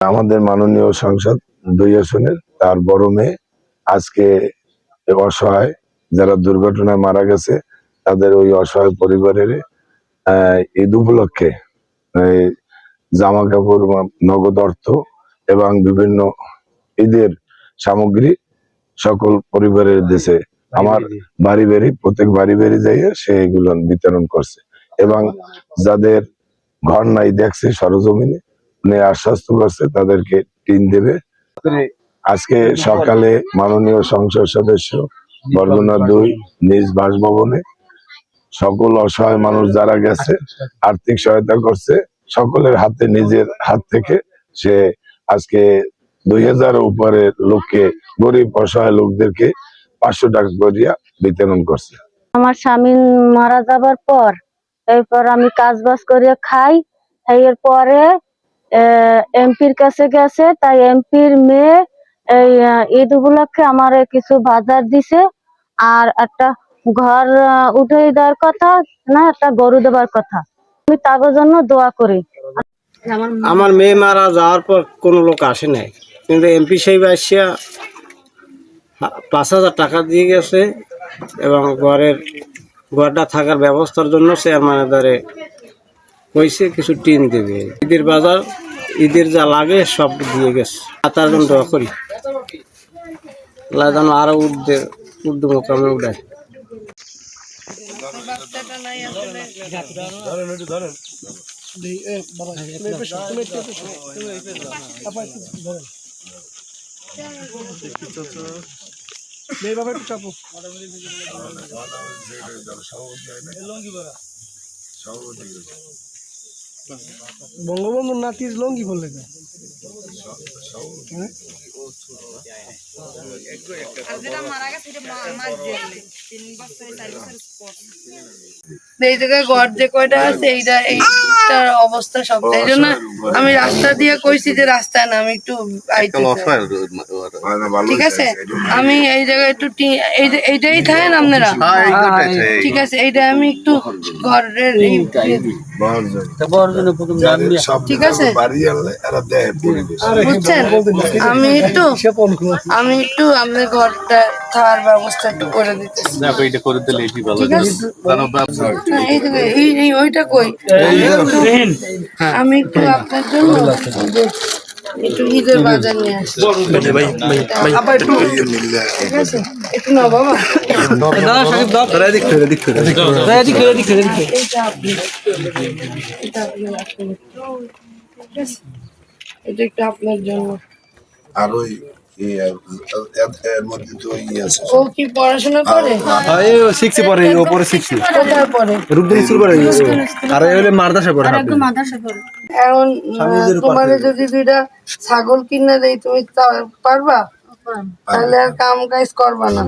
আমাদের মাননীয় সংসদ দুই আসনের তার বড় মেয়ে আজকে অসহায় যারা দুর্ঘটনায় মারা গেছে তাদের ওই অসহায় পরিবারের ঈদ উপলক্ষে এই জামা কাপড় নগদ অর্থ এবং বিভিন্ন ঈদের সামগ্রী সকল পরিবারের দেশে। আমার বাড়ি বাড়ি প্রত্যেক বাড়ি বাড়ি যাইয়ে সে এগুলো বিতরণ করছে। এবং যাদের ঘর নাই দেখছে সরজমিনে আশ্বস্ত করছে, তাদেরকে টিন দেবে। আজকে সকালে মাননীয় সংসদ সদস্য, বরগুনা দুই নিজ বাসভবনে, সকল অসহায় মানুষ যারা গেছে, আর্থিক সহায়তা করছে, সকলের হাতে, নিজের হাত থেকে সে আজকে দুই হাজার উপরে লোককে, গরিব, অসহায় লোকদেরকে পাঁচশো টাকা করিয়া বিতরণ করছে। আমার স্বামী মারা যাবার পর, এরপর আমি কাজ বাজ করে খাই এর পরে এমপির কাছে গেছে, তাই এমপির মেয়ে এই ঈদ উপলক্ষে আমার কিছু বাজার দিছে, আর একটা ঘর উঠে দেওয়ার কথা, না, একটা গরু দেবার কথা। আমি তার জন্য দোয়া করি। আমার আমার মেয়ে মারা যাওয়ার পর কোনো লোক আসে নাই। কিন্তু এমপি সাহেব আসিয়া পাঁচ হাজার টাকা দিয়ে গেছে, এবং ঘরের, ঘরটা থাকার ব্যবস্থার জন্য চেয়ারম্যানের দ্বারে কইছে কিছু টিন দেবে। ঈদের বাজার, ঈদের যা লাগে সব দিয়ে গেছে। তার জন্য দোয়া করি। আল্লাহ যেন উর্ধে উর্দু মোকামে উঠায় বঙ্গবন্ধুর নাতির লঙ্গি বললে না এই জায়গায় ঘর যে কয়টা আছে এইটা এইটার অবস্থা সব এই জন্য আমি রাস্তা দিয়ে কইছি যে রাস্তায় না আমি একটু। ঠিক আছে? আমি এই জায়গায় একটু এইটাই থাকেন আপনারা? ঠিক আছে এইটা আমি একটু ঘরের ঠিক আছে। বুঝছেন? আমি একটু আমি একটু আপনার ঘরটা খাওয়ার ব্যবস্থা একটু করে দিতেছি। না, এই জায়গায় এই এই ওইটা কই? আমি একটু আপনার জন্য একটু ঈদের বাজার নিয়ে আসি। একটু নাও। বাবা। এটা আপনি রাখুন। ঠিক আছে? এটা একটু আপনার জন্য। আর ওই এই, এর- এর মধ্যে তো ই আছে ও কি পড়াশোনা করে? শিখছি পরে ওপরে শিখছি কোথায় পড়ে? রুদ্র স্কুল পরে আর এই হলে মারদাসা পরে এখন তোমার যদি দুইটা ছাগল কিনে দেয় তুমি তা- পারবা? তাহলে আর কাম কাজ করবা না?